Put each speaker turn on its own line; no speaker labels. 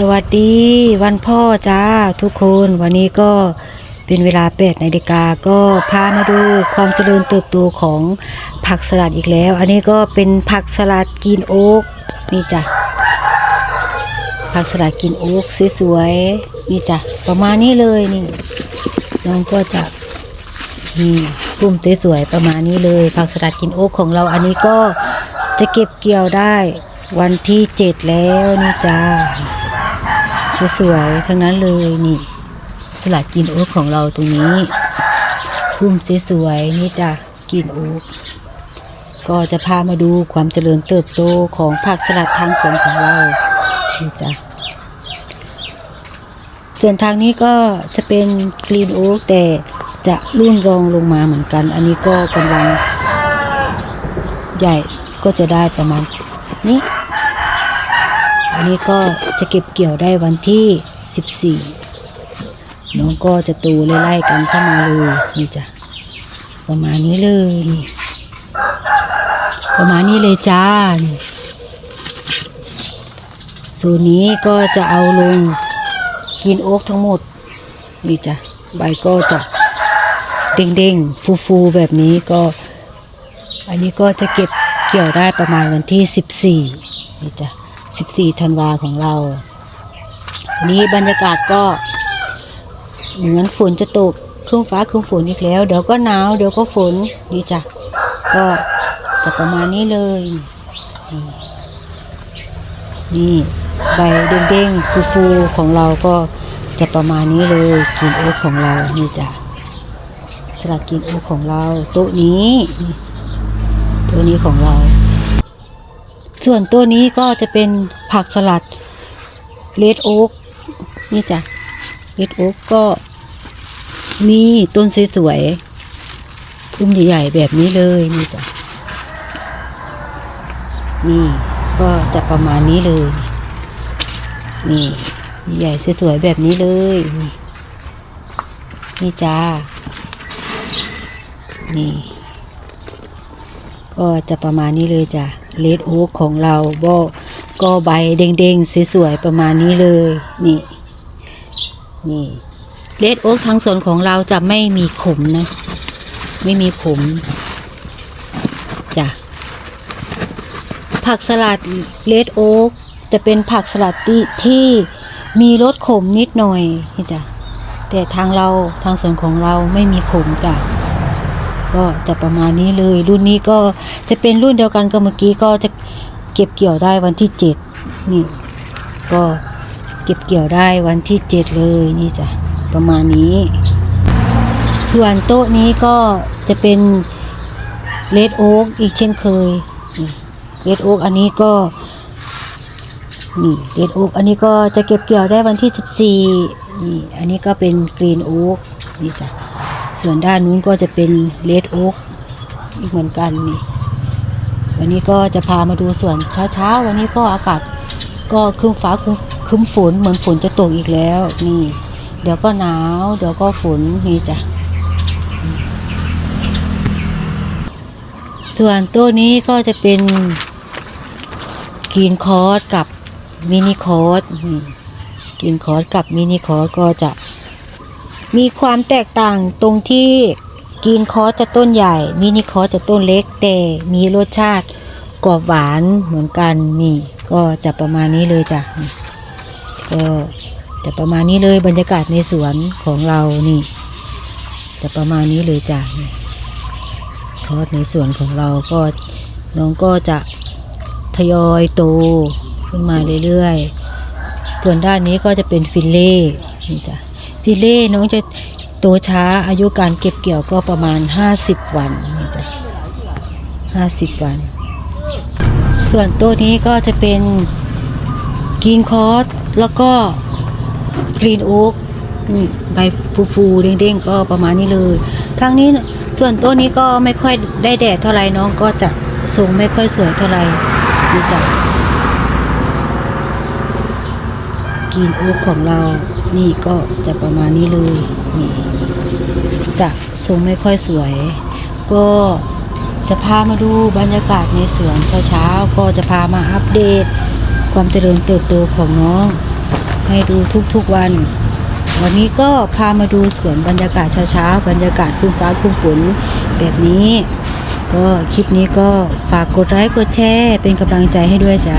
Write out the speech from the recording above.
สวัสดีวันพ่อจ้าทุกคนวันนี้ก็เป็นเวลา8นาฬิกาก็พามาดูความเจริญเติบโตของผักสลัดอีกแล้ว อันนี้ก็เป็นผักสลัดกินโอ๊กนี่จ้ะผักสลัดกินโอ๊กสวยๆนี่จ้ะประมาณนี้เลยนี่น้องก็จะนี่พุ่มสวยๆประมาณนี้เลย ผักสลัดกินโอ๊กของเราอันนี้ก็จะเก็บเกี่ยวได้วันที่เจ็ดแล้วนี่จ้า สวยๆทั้งนั้นเลยนี่ สลัดกินโอ๊กของเราตรงนี้พุ่มสวยๆนี่จ้ะกินโอ๊กก็จะพามาดูความเจริญเติบโตของผักสลัดทางสวนของเรานี่จ้ะส่วนทางนี้ก็จะเป็นกรีนโอ๊กแต่จะรุ่นรองลงมาเหมือนกัน อันนี้ก็กำลังใหญ่ก็จะได้ประมาณนี้ นนี้ก็จะเก็บเกี่ยวได้วันที่ 14 น้องก็จะตูไล่ๆกันเข้ามาเลยนี่จ้ะประมาณนี้เลยนี่ประมาณนี้เลยจ้าส่วนนี้ก็จะเอาลงกินโอ๊กทั้งหมดนี่จ้ะใบก็จะเด้งๆ ฟูๆ แบบนี้ก็ อันนี้ก็จะเก็บเกี่ยวได้ประมาณวันที่ 14นี่จ้ะ 14ธันวาของเราวันนี้บรรยากาศก็เหมือนฝนจะตกครึ่งฟ้าครึ่งฝนอีกแล้ว เดี๋ยวก็หนาวเดี๋ยวก็ฝนนี่จ้ะก็จะประมาณนี้เลย นี่ใบเด้งๆฟูๆของเราก็จะประมาณนี้เลยกินโอ๊กของเรานี่จ้ะสลัดกินโอ๊กของเราโต๊ะนี้โต๊ะนี้ของเรา ส่วนตัวนี้ก็จะเป็นผักสลัดเลดโอ๊กนี่จ้ะเลดโอ๊กก็มีต้นสวยๆพุ่มใหญ่ๆแบบนี้เลยนี่จ้ะนี่ก็จะประมาณนี้เลย นี่ ใหญ่สวยๆแบบนี้เลย นี่นี่จ้า นี่ ก็จะประมาณนี้เลยจ้ะ เลดโอ๊กของเราก็ก็ใบเด้งๆสวยๆประมาณนี้เลยนี่นี่เลดโอ๊กทางสวนของเราจะไม่มีขมนะ ไม่มีขมจ้ะผักสลัดเลดโอ๊กจะเป็นผักสลัดที่ที่มีรสขมนิดหน่อยนี่จ้ะแต่ทางเราทางสวนของเราไม่มีขมจ้ะ ก็จะประมาณนี้เลย รุ่นนี้ก็จะเป็นรุ่นเดียวกันกับเมื่อกี้ก็จะเก็บเกี่ยวได้วันที่เจ็ดนี่ก็เก็บเกี่ยวได้วันที่เจ็ดเลยนี่จ้ะประมาณนี้ ส่วนโต๊ะนี้ก็จะเป็นเลดโอ๊กอีกเช่นเคยเลดโอ๊กอันนี้ก็นี่เลดโอ๊กอันนี้ก็จะเก็บเกี่ยวได้วันที่สิบสี่นี่อันนี้ก็เป็นกรีนโอ๊กนี่จ้ะ ส่วนด้านนู้นก็จะเป็นเลดโอ๊กอีกเหมือนกันนี่ วันนี้ก็จะพามาดูส่วนเช้าๆ วันนี้ก็อากาศก็ครึ้มฟ้าครึ้มฝนเหมือนฝนจะตกอีกแล้วนี่ เดี๋ยวก็หนาว เดี๋ยวก็ฝนนี่จ้ะส่วนตัวนี้ก็จะเป็นกีนคอร์สกับมินิคอร์สกีนคอร์สกับมินิคอร์สก็จะ มีความแตกต่างตรงที่กรีนคอจะต้นใหญ่ มินิคอจะต้นเล็ก แต่มีรสชาติกรอบหวานเหมือนกันนี่ก็จะประมาณนี้เลยจ้ะก็จะประมาณนี้เลยบรรยากาศในสวนของเรานี่ จะประมาณนี้เลยจ้ะคอสในสวนของเราก็น้องก็จะทยอยโตขึ้นมาเรื่อยๆส่วนด้านนี้ก็จะเป็นฟิลเล่นี่จ้ะ ฟิเล่น้องจะโตช้าอายุการเก็บเกี่ยวก็ประมาณ 50 วันนี่จ้ะ50วัน ส่วนตัวนี้ก็จะเป็นกรีนคอร์สแล้วก็กรีนโอ๊กนี่ใบฟูฟูเด้งๆ ก็ประมาณนี้เลยทางนี้ส่วนตัวนี้ก็ไม่ค่อยได้แดดเท่าไหร่น้องก็จะทรงไม่ค่อยสวยเท่าไหร่นี่จ้ะ กรีนโอ๊กของเรา นี่ก็จะประมาณนี้เลย นี่จะทรงไม่ค่อยสวย ก็จะพามาดูบรรยากาศในสวนเช้าๆ ก็จะพามาอัปเดต ความเจริญเติบโตของน้อง ให้ดูทุกๆวัน วันนี้ก็พามาดูสวนบรรยากาศเช้าๆ บรรยากาศครึ้มฟ้าครึ้มฝนแบบนี้ ก็คลิปนี้ก็ฝากกดไลค์กดแชร์เป็นกำลังใจให้ด้วยจ้า